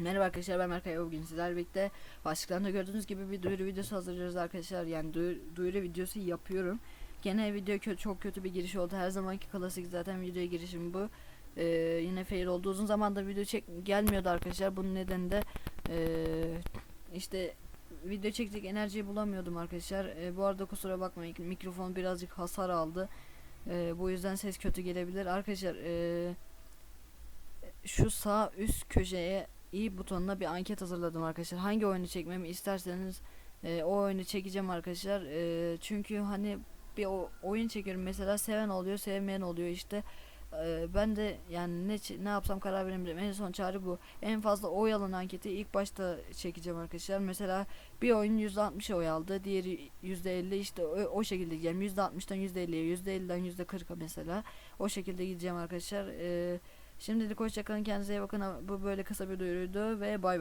Merhaba arkadaşlar ben Berkay. Bugün sizlerle birlikte başlıklarında gördüğünüz gibi bir duyuru videosu hazırlıyoruz arkadaşlar. Yani duyuru, duyuru videosu yapıyorum. Gene video kö çok kötü bir giriş oldu. Her zamanki klasik zaten videoya girişim bu. Ee, Yine fail oldu. Uzun zamandır video çek gelmiyordu arkadaşlar. Bunun nedeni de ee, işte video çekecek enerjiyi bulamıyordum arkadaşlar. Ee, Bu arada kusura bakmayın mikrofon birazcık hasar aldı. Ee, Bu yüzden ses kötü gelebilir. Arkadaşlar ee, şu sağ üst köşeye i butonuna bir anket hazırladım arkadaşlar. Hangi oyunu çekmemi isterseniz e, o oyunu çekeceğim arkadaşlar. E, çünkü hani bir o, oyun çekiyorum mesela seven oluyor, sevmeyen oluyor işte. E, ben de yani ne ne yapsam karar veremiyorum. En son çare bu. En fazla oy alan anketi ilk başta çekeceğim arkadaşlar. Mesela bir oyun %60 oy aldı, diğeri %50 işte o, o şekilde gideceğim. %60'dan %50'ye, %50'den %40'a mesela. O şekilde gideceğim arkadaşlar. E, Şimdilik hoşçakalın kendinize iyi bakın. Bu böyle kısa bir duyuruydu ve bay bay.